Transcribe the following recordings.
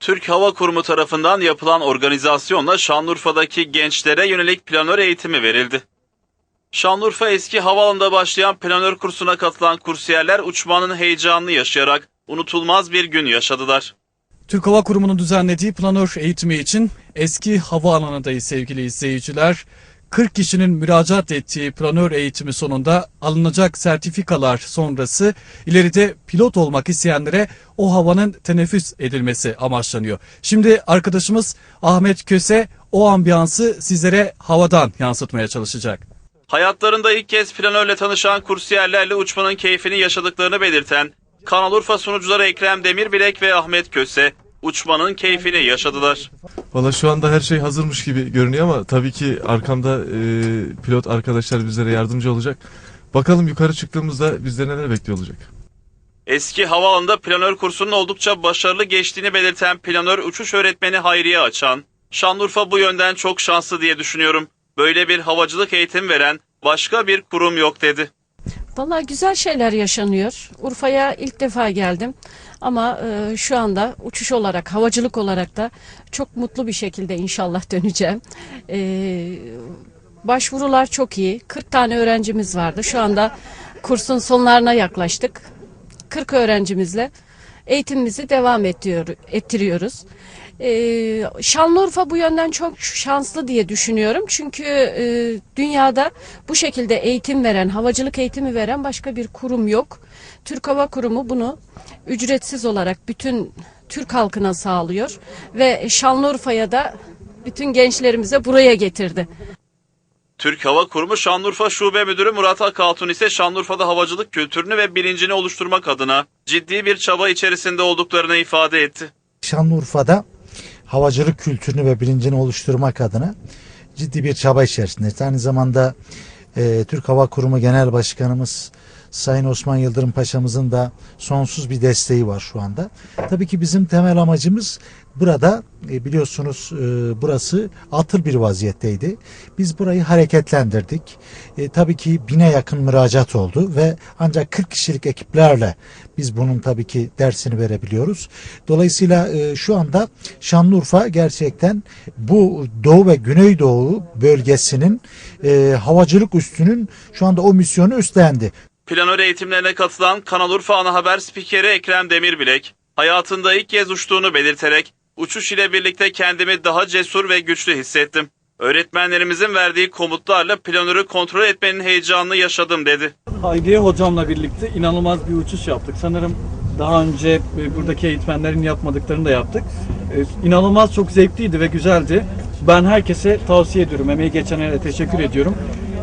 Türk Hava Kurumu tarafından yapılan organizasyonla Şanlıurfa'daki gençlere yönelik planör eğitimi verildi. Şanlıurfa eski havaalanında başlayan planör kursuna katılan kursiyerler uçmanın heyecanını yaşayarak unutulmaz bir gün yaşadılar. Türk Hava Kurumu'nun düzenlediği planör eğitimi için eski havaalanındayız sevgili izleyiciler. 40 kişinin müracaat ettiği planör eğitimi sonunda alınacak sertifikalar sonrası ileride pilot olmak isteyenlere o havanın teneffüs edilmesi amaçlanıyor. Şimdi arkadaşımız Ahmet Köse o ambiyansı sizlere havadan yansıtmaya çalışacak. Hayatlarında ilk kez planörle tanışan kursiyerlerle uçmanın keyfini yaşadıklarını belirten Kanal Urfa sunucuları Ekrem Demirbilek ve Ahmet Köse uçmanın keyfini yaşadılar. Valla şu anda her şey hazırmış gibi görünüyor ama tabii ki arkamda e, pilot arkadaşlar bizlere yardımcı olacak. Bakalım yukarı çıktığımızda bizleri neler bekliyor olacak. Eski havaalanında planör kursunun oldukça başarılı geçtiğini belirten planör uçuş öğretmeni Hayriye Açan, Şanlıurfa bu yönden çok şanslı diye düşünüyorum. Böyle bir havacılık eğitim veren başka bir kurum yok dedi. Vallahi güzel şeyler yaşanıyor. Urfa'ya ilk defa geldim. Ama e, şu anda uçuş olarak, havacılık olarak da çok mutlu bir şekilde inşallah döneceğim. E, başvurular çok iyi. 40 tane öğrencimiz vardı. Şu anda kursun sonlarına yaklaştık. 40 öğrencimizle eğitimimizi devam ettiriyor, ettiriyoruz. Ee, Şanlıurfa bu yönden çok şanslı diye düşünüyorum. Çünkü e, dünyada bu şekilde eğitim veren, havacılık eğitimi veren başka bir kurum yok. Türk Hava Kurumu bunu ücretsiz olarak bütün Türk halkına sağlıyor ve Şanlıurfa'ya da bütün gençlerimize buraya getirdi. Türk Hava Kurumu Şanlıurfa Şube Müdürü Murat Akaltun ise Şanlıurfa'da havacılık kültürünü ve bilincini oluşturmak adına ciddi bir çaba içerisinde olduklarını ifade etti. Şanlıurfa'da havacılık kültürünü ve bilincini oluşturmak adına ciddi bir çaba içerisindeyiz. Aynı zamanda e, Türk Hava Kurumu Genel Başkanımız Sayın Osman Yıldırım Paşa'mızın da sonsuz bir desteği var şu anda. Tabii ki bizim temel amacımız burada e, biliyorsunuz e, burası atıl bir vaziyetteydi. Biz burayı hareketlendirdik. E, tabii ki bine yakın müracaat oldu ve ancak 40 kişilik ekiplerle biz bunun tabii ki dersini verebiliyoruz. Dolayısıyla e, şu anda Şanlıurfa gerçekten bu Doğu ve Güneydoğu bölgesinin havacılık üstünün şu anda o misyonu üstlendi. Planör eğitimlerine katılan Kanal Urfa ana haber spikeri Ekrem Demirbilek, hayatında ilk kez uçtuğunu belirterek uçuş ile birlikte kendimi daha cesur ve güçlü hissettim. Öğretmenlerimizin verdiği komutlarla planörü kontrol etmenin heyecanını yaşadım dedi. Hayriye hocamla birlikte inanılmaz bir uçuş yaptık. Sanırım daha önce e, buradaki eğitmenlerin yapmadıklarını da yaptık. E, İnanılmaz çok zevkliydi ve güzeldi. Ben herkese tavsiye ediyorum. Emeği geçenlere teşekkür ediyorum.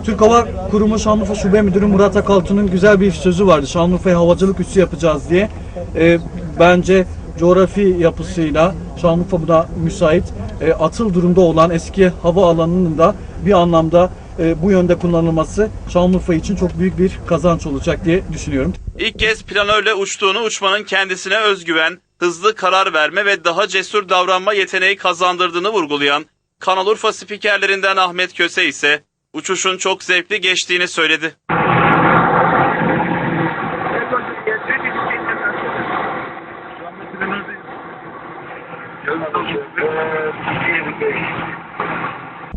Türk Hava Kurumu Şanlıurfa Şube Müdürü Murat Akaltun'un güzel bir sözü vardı. Şanlıurfa'ya havacılık üssü yapacağız diye. E, bence coğrafi yapısıyla Şanlıurfa buna müsait. E, atıl durumda olan eski hava alanının da bir anlamda e, bu yönde kullanılması Şanlıurfa için çok büyük bir kazanç olacak diye düşünüyorum. İlk kez planörle uçtuğunu uçmanın kendisine özgüven, hızlı karar verme ve daha cesur davranma yeteneği kazandırdığını vurgulayan Kanal Urfa spikerlerinden Ahmet Köse ise uçuşun çok zevkli geçtiğini söyledi.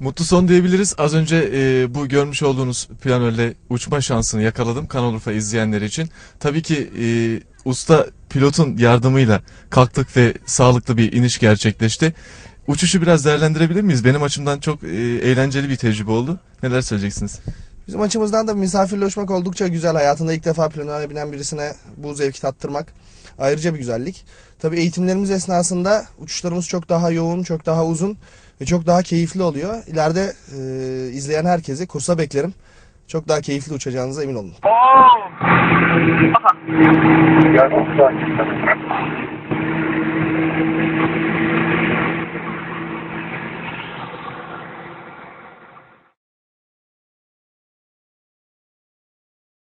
Mutlu son diyebiliriz. Az önce e, bu görmüş olduğunuz planörle uçma şansını yakaladım Kanal izleyenler için. Tabii ki e, usta pilotun yardımıyla kalktık ve sağlıklı bir iniş gerçekleşti. Uçuşu biraz değerlendirebilir miyiz? Benim açımdan çok e, eğlenceli bir tecrübe oldu. Neler söyleyeceksiniz? Bizim açımızdan da misafirle uçmak oldukça güzel. Hayatında ilk defa planöre binen birisine bu zevki tattırmak ayrıca bir güzellik. Tabii eğitimlerimiz esnasında uçuşlarımız çok daha yoğun, çok daha uzun ve çok daha keyifli oluyor. İleride e, izleyen herkesi kursa beklerim. Çok daha keyifli uçacağınıza emin olun.